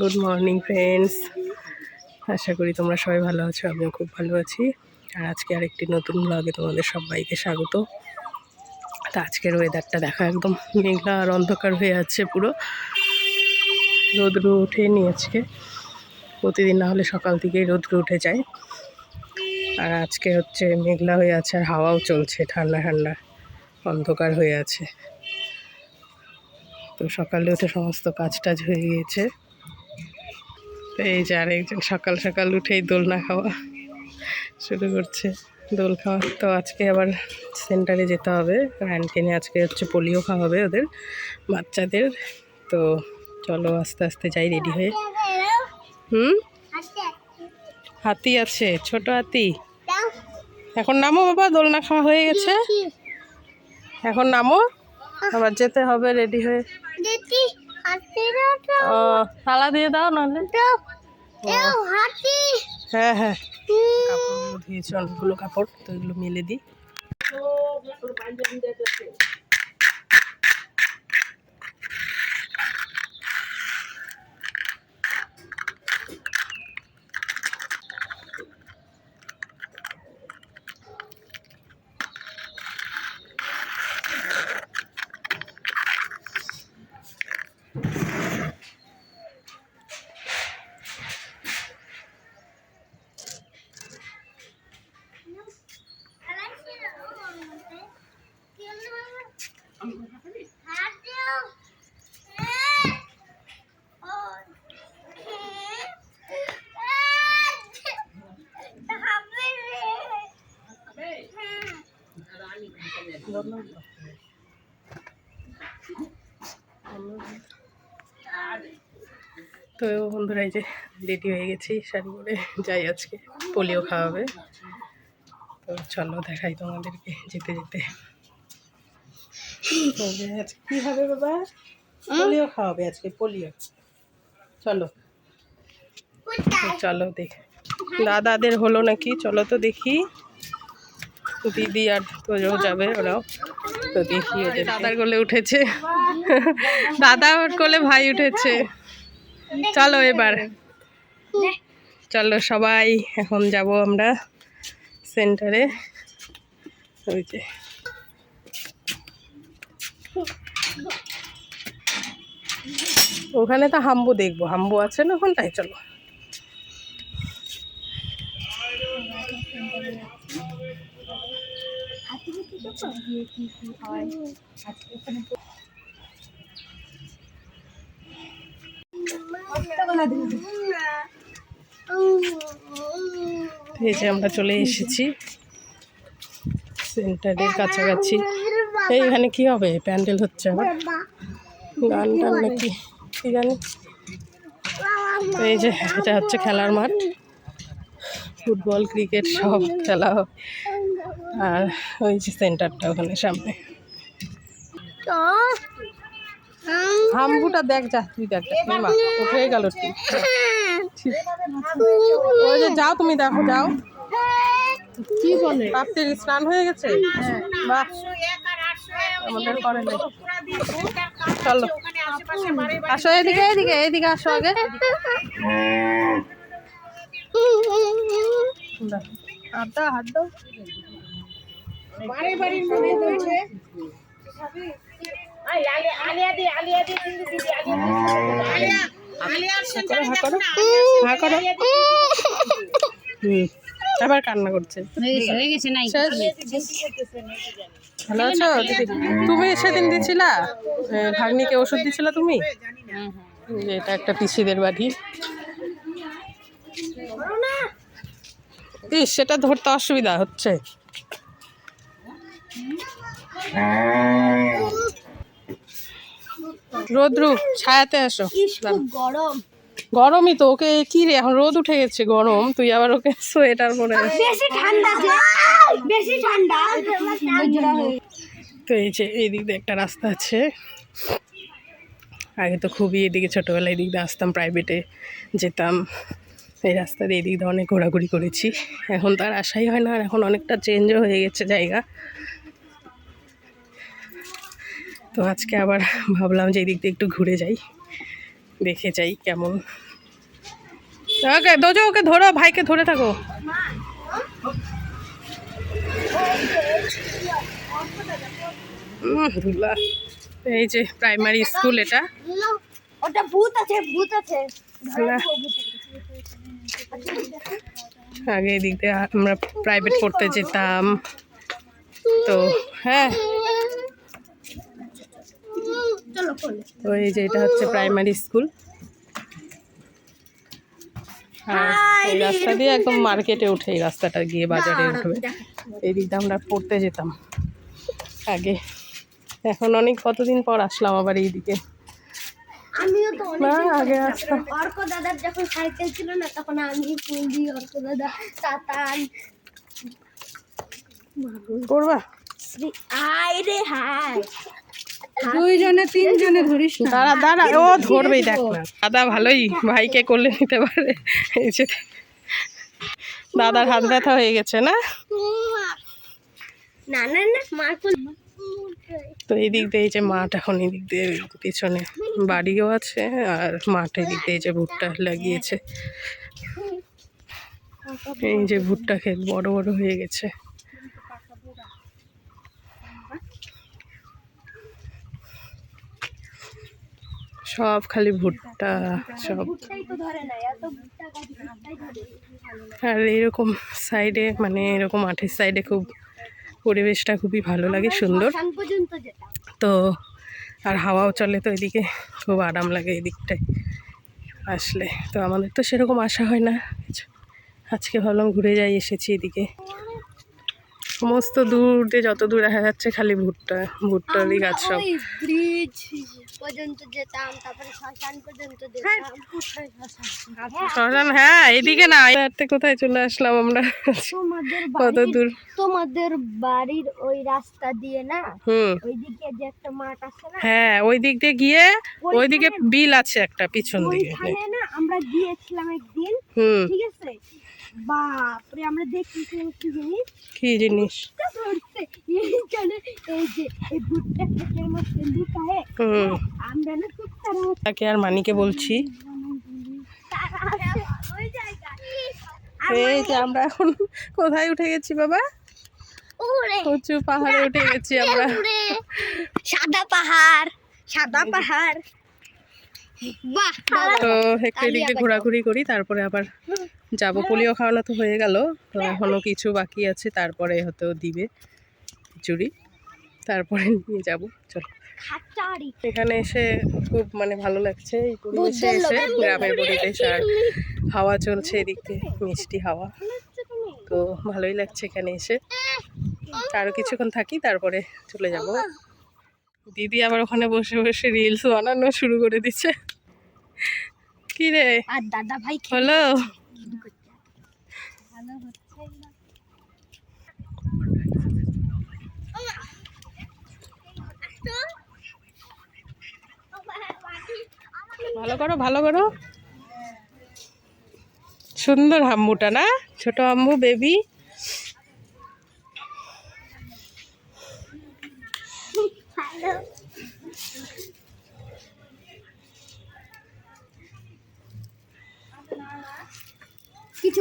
Good morning friends আশা করি তোমরা সবাই ভালো আছো, আমিও খুব ভালো আছি। আর আজকে আরেকটি নতুন ব্লগে তোমাদের সবাইকে স্বাগত। তা আজকের ওয়েদারটা দেখা, একদম মেঘলা আর অন্ধকার হয়ে আছে পুরো। রোদ্রু ওঠেনি আজকে। প্রতিদিন না হলে সকাল থেকেই রোদ্রু উঠে যায়। আর আজকে হচ্ছে মেঘলা হয়ে আছে আর হাওয়াও চলছে, ঠান্ডা ঠান্ডা, অন্ধকার হয়ে আছে। তো সকালে উঠে সমস্ত কাজ টাজ হয়ে গিয়েছে। তো এই যে আরেকজন সকাল সকাল উঠেই দোলনা খাওয়া শুরু করছে। দোল খাওয়া তো আজকে আবার সেন্টারে যেতে হবে। ক্যান্টিনে আজকে হচ্ছে পোলিও খাওয়া হবে ওদের বাচ্চাদের। তো চলো আস্তে আস্তে যাই রেডি হয়ে। হুম? হাতি আছে, ছোট হাতি। এখন নামো বাবা, দোলনা খাওয়া হয়ে গেছে। এখন নামো। আবার যেতে হবে রেডি হয়ে। ও তালা দিয়ে দাও নাহলে। হ্যাঁ হ্যাঁ। কাপড় ধুয়েছি অনেকগুলো কাপড় তো এগুলো মেলে দিই। তো বন্ধুরা, এই যে রেডি হয়ে গেছি শাড়ি পরে, যাই আজকে, পোলিও খাওয়াবে। তো চলো দেখাই তোমাদেরকে যেতে যেতে। আজকে কি হবে বাবা? পোলিও খাওয়াবে আজকে পোলিও। চলো। চলো দেখ। দাদাদের হলো নাকি? চলো তো দেখি। দিদি আর তোজও যাবে ওরাও। তো দেখি ওদের। দাদার কোলে উঠেছে। দাদা ওর কোলে ভাই উঠেছে। চলো এবার। চলো সবাই এখন যাব আমরা সেন্টারে। ওই যে। ওখানে তো হাম্বু দেখব। হাম্বু আছে না ওখানটায় চলো। আমরা চলে এসেছি। সেন্টারের কাছাকাছি। এইখানে কি হবে? প্যান্ডেল হচ্ছে আবার। গান টান নাকি? কি জানি? এই যে এটা হচ্ছে খেলার মাঠ। ফুটবল ক্রিকেট সব খেলা হয় আর ওই যে সেন্টারটা ওখানে সামনে। হাম্বুটা দেখ যা তুই দেখ মা উঠে গেল ওই যে যাও তুমি দেখো যাও। কি বলে প্রাপ্তির স্নান হয়ে গেছে? বাহ। আমাদের করে নাই। চলো। আসো এদিকে এদিকে এদিকে আসো আগে। দাও। হাত দাও হাত দাও হা করো। হা করো। হুম। আবার কান্না করছে। হয়ে গেছে নাই। শেষ? ভালো আছো? দিদি তুমি সেদিন দিছিলা? ভাগ্নিকে ওষুধ দিছিলা তুমি? এটা একটা পিসিদের বাড়ি। ইস সেটা ধরতে অসুবিধা হচ্ছে। রোদ্রু ছায়াতে আসো। গরম। গরমই তো ওকে কি রে এখন রোদ উঠে গেছে গরম। তুই আবার ওকে সোয়েটার পরে। বেশি ঠান্ডা বেশি ঠান্ডা। তো এই যে এই দিক দিয়ে একটা রাস্তা আছে। আগে তো খুবই এদিকে ছোটোবেলায় এদিক দিয়ে আসতাম প্রাইভেটে যেতাম। এই রাস্তা দিয়ে এদিক দিয়ে অনেক ঘোরাঘুরি করেছি। এখন তো আর আশাই হয় না আর এখন অনেকটা চেঞ্জও হয়ে গেছে জায়গা। তো আজকে আবার ভাবলাম যে এদিক দিয়ে একটু ঘুরে যাই। দেখে যাই কেমন। ওকে দোজো ওকে ধরো ভাইকে ধরে থাকো। এই যে প্রাইমারি স্কুল এটা। ওটা ভূত আছে ভূত আছে। আগে এদিক দিয়ে আমরা প্রাইভেট পড়তে যেতাম। তো হ্যাঁ। তো এই যে এটা হচ্ছে প্রাইমারি স্কুল আর এই রাস্তা দিয়ে একদম মার্কেটে উঠে এই রাস্তাটা গিয়ে বাজারে উঠবে। এই দিকটা আমরা পড়তে যেতাম আগে। এখন অনেক কতদিন পর আসলাম আবার এইদিকে? আমিও তো না আগে আসতাম। অর্ক দাদার যখন সাইকেল ছিল না তখন আমি পুঁজি অর্ক দাদা তাতান। করবা? আয় রে হায়। দুইজনে তিনজনে ধরিস না। দাঁড়া দাঁড়া ও ধরবেই দেখ। না দাদা ভালোই ভাইকে করলে নিতে পারে। এই যে দাদার হাত ব্যথা হয়ে গেছে না? না না না তো এই দিক দিয়ে যে মাঠ এখন এই দিক দিয়ে পিছনে বাড়িও আছে আর মাঠ এই দিক দিয়ে যে ভুট্টা লাগিয়েছে। এই যে ভুট্টা খেত বড় বড় হয়ে গেছে। সব খালি ভুট্টা, সব। আর এরকম সাইডে মানে এরকম মাঠের সাইডে খুব পরিবেশটা খুবই ভালো লাগে, সুন্দর। তো, আর হাওয়াও চলে তো এদিকে, খুব আরাম লাগে এদিকটায় আসলে। তো আমাদের তো সেরকম আসা হয় না। আজকে ভাবলাম ঘুরে যাই, এসেছি এদিকে। সমস্ত দূর দিয়ে যত দূর দেখা যাচ্ছে খালি ভুট্টা ভুট্টারই গাছ সব। ব্রিজ পর্যন্ত যেতাম তারপরে শ্মশান পর্যন্ত যেতাম। শ্মশান? হ্যাঁ এদিকে না এতে কোথায় চলে আসলাম আমরা? তোমাদের কত দূর। তোমাদের বাড়ির ওই রাস্তা দিয়ে না? হুম। ওইদিকে যে একটা মাঠ আছে না? হ্যাঁ ওই দিক দিয়ে গিয়ে ওইদিকে বিল আছে একটা পিছন দিকে। ওইখানে না আমরা গিয়েছিলাম একদিন হুম। ঠিক আছে? বাপরে আমরা দেখতেছিলাম কি জিনিস। কি জিনিস? ধরছে। এইখানে এই যে এই ভুট্টা ক্ষেতের মধ্যে লুকায় আমরা না খুব তারা তাকে আর মানিকে বলছি। এই যে আমরা এখন কোথায় উঠে গেছি বাবা? উঁচু পাহাড়ে উঠে গেছি আমরা। সাদা পাহাড়। সাদা পাহাড়। বাহ তো একটু এদিক ঘোরাঘুরি করি তারপরে আবার যাব পোলিও খাওয়ানো তো হয়ে গেল। তো এখনও কিছু বাকি আছে তারপরে হয়তো দিবে খিচুড়ি। তারপরে নিয়ে যাব চলো। এখানে এসে খুব মানে ভালো লাগছে এই পরিবেশে এসে গ্রামের পরিবেশ আর হাওয়া চলছে এদিক মিষ্টি হাওয়া। তো ভালোই লাগছে এখানে এসে। আরও কিছুক্ষণ থাকি তারপরে চলে যাব। দিদি আবার ওখানে বসে বসে রিলস বানানো শুরু করে দিচ্ছে। কি রে? আর দাদা ভাই হলো? ভালো করো ভালো করো। সুন্দর হাম্মুটা না? ছোট আম্মু বেবি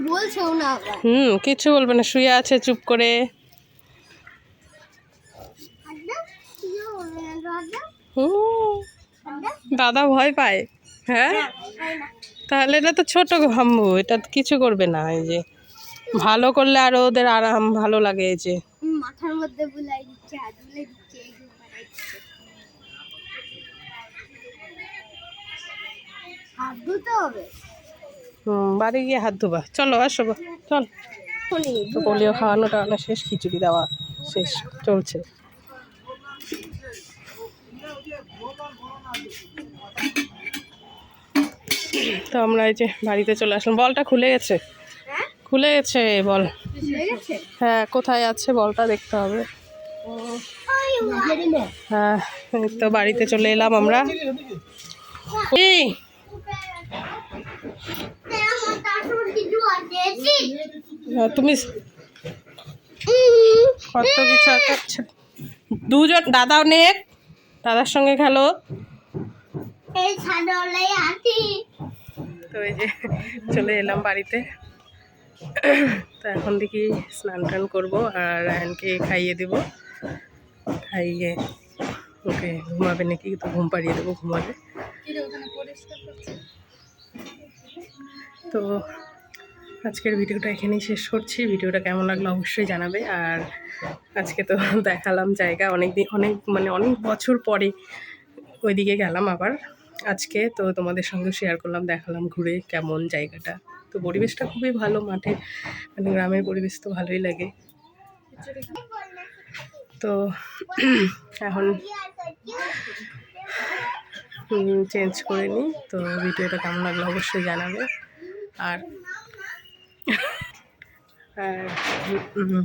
না হুম কিছু বলবে না শুয়ে আছে চুপ করে। দাদা? ভয় পায় হ্যাঁ? তাহলে এটা তো ছোট হাম্মু এটা কিছু করবে না এই যে। ভালো করলে আরও ওদের আরাম ভালো লাগে এই যে। মাথার মধ্যে বুলাই দিচ্ছে হাত বুলাই দিচ্ছে। হাত ধুতে হবে বাড়ি গিয়ে হাত ধোবা। চলো, আসো চল। তো পোলিও খাওয়ানো টাওয়ানো শেষ, খিচুড়ি দেওয়া শেষ, চলছে। তো আমরা এই যে বাড়িতে চলে আসলাম। বলটা খুলে গেছে? খুলে গেছে, বল। হ্যাঁ কোথায় আছে বলটা দেখতে হবে। হ্যাঁ তো বাড়িতে চলে এলাম আমরা। তুমি কত কিছু দুজন, দাদাও নেক, দাদার সঙ্গে খেলো। তো এই যে চলে এলাম বাড়িতে। তো এখন দেখি স্নান টান করব আর রায়নকে খাইয়ে দেব। খাইয়ে ওকে ঘুমাবে নাকি? তো ঘুম পাড়িয়ে দেবো ঘুমাবে। তো আজকের ভিডিওটা এখানেই শেষ করছি। ভিডিওটা কেমন লাগল অবশ্যই জানাবে। আর আজকে তো দেখালাম জায়গা অনেক দিন অনেক মানে অনেক বছর পরে ওইদিকে গেলাম আবার আজকে। তো তোমাদের সঙ্গে শেয়ার করলাম, দেখালাম ঘুরে কেমন জায়গাটা। তো পরিবেশটা খুবই ভালো মাঠে মানে গ্রামের পরিবেশ তো ভালোই লাগে। তো এখন চেঞ্জ করে নিই। তো ভিডিওটা কেমন লাগল অবশ্যই জানাবে। আর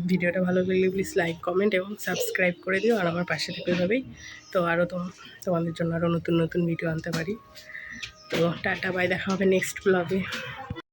ভিডিওটা ভালো লাগলে প্লিজ লাইক কমেন্ট এবং সাবস্ক্রাইব করে দিও। আর আমার পাশে থেকে এভাবেই। তো আরও তোমাদের জন্য আরও নতুন নতুন ভিডিও আনতে পারি। তো টাটা বাই দেখা হবে নেক্সট ব্লগে